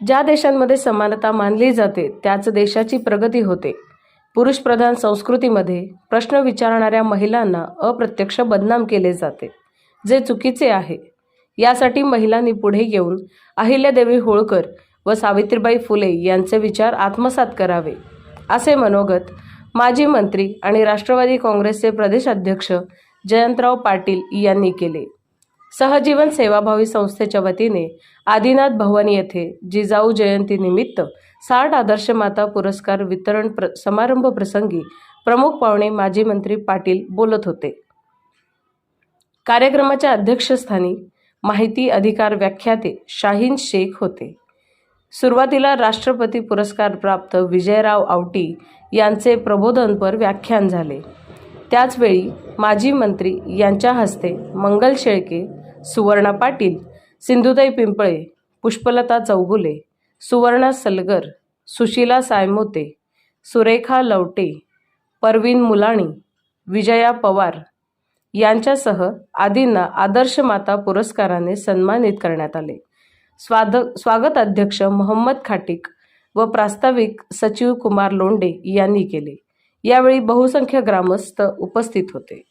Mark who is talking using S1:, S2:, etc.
S1: ज्या देशांमध्ये समानता मानली जाते त्याच देशाची प्रगती होते. पुरुषप्रधान संस्कृतीमध्ये प्रश्न विचारणाऱ्या महिलांना अप्रत्यक्ष बदनाम केले जाते जे चुकीचे आहे. यासाठी महिलांनी पुढे येऊन अहिल्यादेवी होळकर व सावित्रीबाई फुले यांचे विचार आत्मसात करावे. असे मनोगत माजी मंत्री आणि राष्ट्रवादी काँग्रेसचे प्रदेशाध्यक्ष जयंतराव पाटील यांनी केले. सहजीवन सेवाभावी संस्थेच्या वतीने आदिनाथ भवन येथे जिजाऊ जयंतीनिमित्त साठ आदर्श माता पुरस्कार वितरण प्र समारंभ प्रसंगी प्रमुख पाहुणे माजी मंत्री पाटील बोलत होते. कार्यक्रमाच्या अध्यक्षस्थानी माहिती अधिकार व्याख्याते शाहीन शेख होते. सुरुवातीला राष्ट्रपती पुरस्कार प्राप्त विजयराव आवटी यांचे प्रबोधनपर व्याख्यान झाले. त्याचवेळी माजी मंत्री यांच्या हस्ते मंगल शेळके सुवर्णा पाटील सिंधुताई पिंपळे पुष्पलता चौगुले सुवर्णा सलगर सुशीला सायमोते सुरेखा लवटे परवीन मुलाणी विजया पवार यांच्यासह आदींना आदर्श माता पुरस्काराने सन्मानित करण्यात आले. स्वाद स्वागत अध्यक्ष मोहम्मद खाटिक व प्रास्ताविक सचिव कुमार लोंडे यांनी केले. यावेळी बहुसंख्य ग्रामस्थ उपस्थित होते.